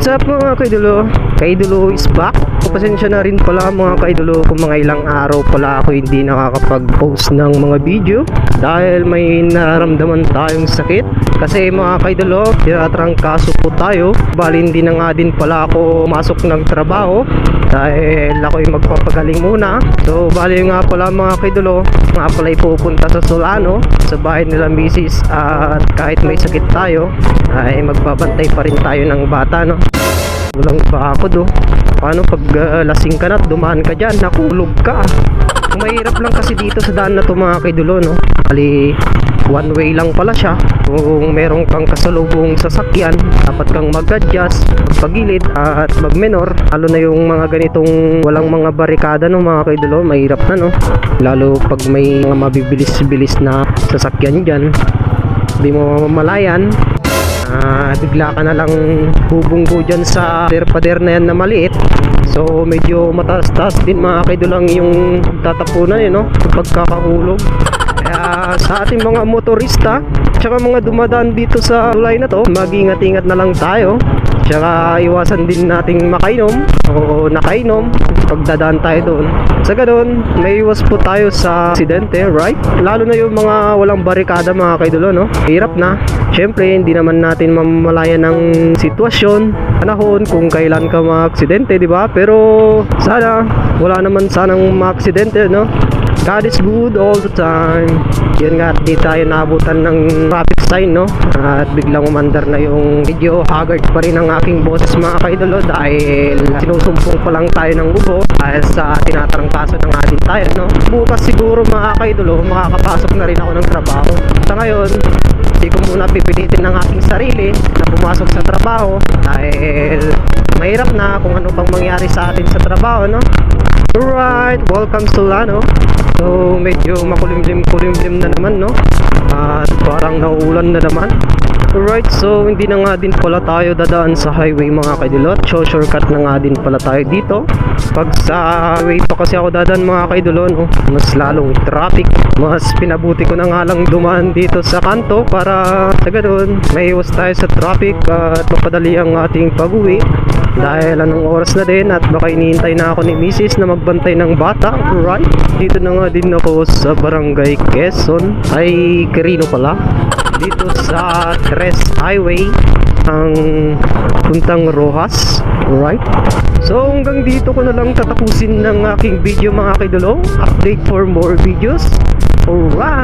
What's up mga kaidolo? Kaidolo is back. Pasensya na rin pala mga kaidolo kung mga ilang araw pala ako hindi nakakapag-post ng mga video dahil may nararamdaman tayong sakit. Kasi mga kaidolo, tinatrangkaso po tayo. Bali hindi na nga din pala ako masok ng trabaho dahil ako'y magpapagaling muna. So bali nga pala mga kaidolo, nga pala pupunta sa Solano sa bahay nila misis at kahit may sakit tayo ay magbabantay pa rin tayo ng bata no. Walang pa ako do. Paano pag ah, lasing ka na at dumaan ka dyan, nakulog ka. Ang mahirap lang kasi dito sa daan na to mga kaidulo no. Bali, one way lang pala siya. Kung meron kang kasalubong sasakyan, dapat kang mag-adjust, magpagilid at mag-menor. Lalo na yung mga ganitong walang mga barikada no mga kaidulo, mahirap na no. Lalo pag may mga mabibilis-bilis na sasakyan dyan, di mo mamalayan Ah, bigla ka na lang bubunggo dyan sa pader-pader na yan na maliit. So, medyo mataas-taas din mga kaidulang yung tatapunan yun, no? Pagkakahulog. Kaya sa ating mga motorista, tsaka mga dumadaan dito sa tulay na to, mag-ingat-ingat na lang tayo. Tsaka iwasan din nating makainom o nakainom pagdadaan tayo doon. Sa ganun, may iwas po tayo sa aksidente, right? Lalo na yung mga walang barikada mga kaidulo, no? Hirap na. Siyempre, hindi naman natin mamalayan ng sitwasyon, panahon, kung kailan ka ma-aksidente, di ba? Pero sana, wala naman sanang ma-aksidente, no? God is good all the time. Yun nga, di tayo naabutan ng traffic sign, no? At biglang umandar na yung medyo haggard pa rin ang aking boses mga kaidolo dahil sinusumpong pa lang tayo ng ubo dahil sa tinatarangkaso na nga din tayo, no? Bukas siguro mga kaidolo, makakapasok na rin ako ng trabaho. Sa ngayon, hindi ko muna pipilitin ng aking sarili na pumasok sa trabaho dahil mahirap na kung ano pang mangyari sa atin sa trabaho, no? Alright, welcome to Lano. So, medyo makulimlim-kulimlim na naman, no? At parang nauulan na naman. Alright, so hindi na nga din pala tayo dadaan sa highway mga kaidulot. So, shortcut na nga din pala tayo dito. Pag sa highway pa kasi ako dadaan mga kaidulot, no? Mas lalong traffic. Mas pinabuti ko na nga lang dumaan dito sa kanto para sa ganun, may iwas tayo sa traffic at mapadali ang ating pag-uwi. Dahil anong oras na din at baka iniintay na ako ni Mrs. na magbantay ng bata, right? Dito na nga din ako sa barangay Quezon, ay Quirino pala. Dito sa Tres Highway, ang puntang Rojas, right? So hanggang dito ko na lang tatapusin ng aking video mga kaidolo. Update for more videos. Alright!